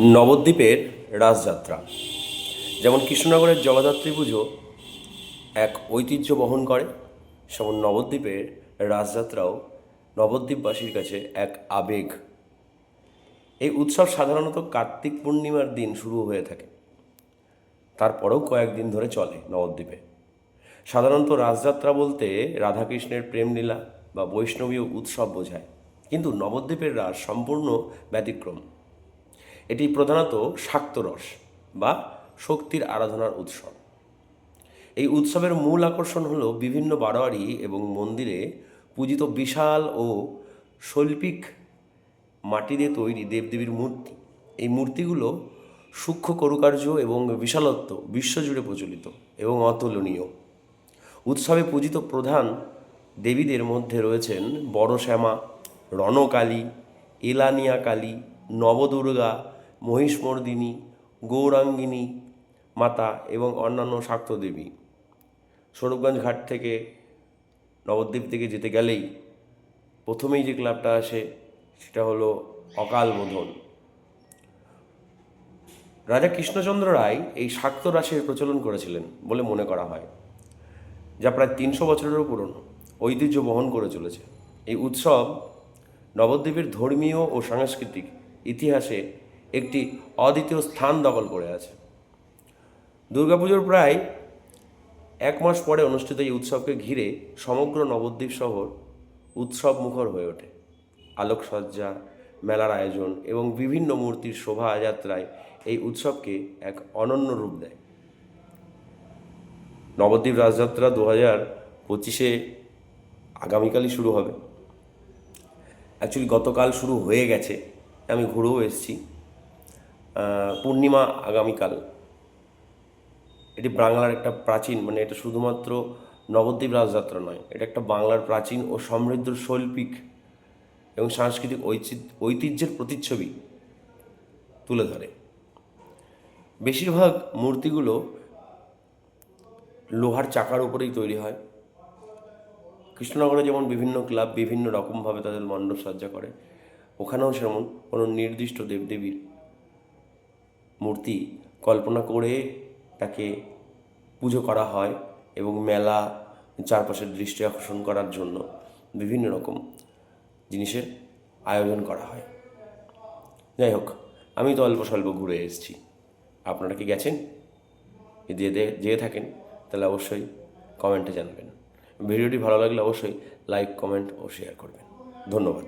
নবদ্বীপের রাসযাত্রা যেমন কৃষ্ণনগরের জগদ্ধাত্রী পুজো এক ঐতিহ্য বহন করে, সেমন নবদ্বীপের রাসযাত্রাও নবদ্বীপবাসীর কাছে এক আবেগ। এই উৎসব সাধারণত কার্তিক পূর্ণিমার দিন শুরু হয়ে থাকে। তারপরেও কয়েকদিন ধরে চলে নবদ্বীপে। সাধারণত রাসযাত্রা বলতে রাধাকৃষ্ণের প্রেমলীলা বা বৈষ্ণবীয় উৎসব বোঝায়। কিন্তু নবদ্বীপের রাস সম্পূর্ণ ব্যতিক্রম। এটি প্রধানত শাক্তরস বা শক্তির আরাধনার উৎসব এই উৎসবের মূল আকর্ষণ হলো বিভিন্ন বারোয়ারি এবং মন্দিরে পূজিত বিশাল ও শৈল্পিক মাটি দিয়ে তৈরি দেবদেবীর মূর্তি। এই মূর্তিগুলো সূক্ষ্ম করুকার্য এবং বিশালত্ব বিশ্বজুড়ে প্রচলিত এবং অতুলনীয়। উৎসবে পূজিত প্রধান দেবীদের মধ্যে রয়েছেন বড় শ্যামা রণকালী এলানিয়া কালী, নবদুর্গা মহিষমর্দিনী, গৌরাঙ্গিনী মাতা এবং অন্যান্য শাক্ত দেবী স্বরূপগঞ্জ ঘাট থেকে নবদ্বীপ থেকে যেতে গেলেই প্রথমেই যে ক্লাবটা আসে সেটা হলো অকাল বোধন রাজা কৃষ্ণচন্দ্র রায় এই শাক্ত রাশির প্রচলন করেছিলেন বলে মনে করা হয়, যা প্রায় তিনশো বছরেরও পুরনো, ঐতিহ্য বহন করে চলেছে। এই উৎসব নবদ্বীপের ধর্মীয় ও সাংস্কৃতিক ইতিহাসে একটি অদ্বিতীয় স্থান দখল করে আছে। দুর্গাপুজোর প্রায় এক মাস পরে অনুষ্ঠিত এই উৎসবকে ঘিরে সমগ্র নবদ্বীপ শহর উৎসব মুখর হয়ে ওঠে। আলোকসজ্জা, মেলার আয়োজন এবং বিভিন্ন মূর্তির শোভাযাত্রায় এই উৎসবকে এক অনন্য রূপ দেয়। নবদ্বীপ রাজযাত্রা দু হাজার পঁচিশে আগামীকালই শুরু হবে। অ্যাকচুয়ালি গতকাল শুরু হয়ে গেছে। আমি ঘুরেও এসেছি। পূর্ণিমা আগামীকাল। এটি বাংলার একটা প্রাচীন মানে এটা শুধুমাত্র নবদ্বীপ রাজযাত্রা নয়, এটা একটা বাংলার প্রাচীন ও সমৃদ্ধ শৈল্পিক এবং সাংস্কৃতিক ঐতিহ্যের প্রতিচ্ছবি তুলে ধরে। বেশিরভাগ মূর্তিগুলো লোহার চাকার উপরেই তৈরি হয়। কৃষ্ণনগরে যেমন বিভিন্ন ক্লাব বিভিন্ন রকমভাবে তাদের মণ্ডপ সজ্জা করে, ওখানেও সেমন কোনো নির্দিষ্ট দেবদেবীর মূর্তি কল্পনা করে তাকে পুজো করা হয় এবং মেলা চারপাশের দৃষ্টি আকর্ষণ করার জন্য বিভিন্ন রকম জিনিসের আয়োজন করা হয়। যাই হোক, আমি তো অল্প স্বল্প ঘুরে এসেছি। আপনারা কি গেছেন? যে যেয়ে থাকেন, তাহলে অবশ্যই কমেন্টে জানাবেন। ভিডিওটি ভালো লাগলে অবশ্যই লাইক কমেন্ট ও শেয়ার করবেন। ধন্যবাদ।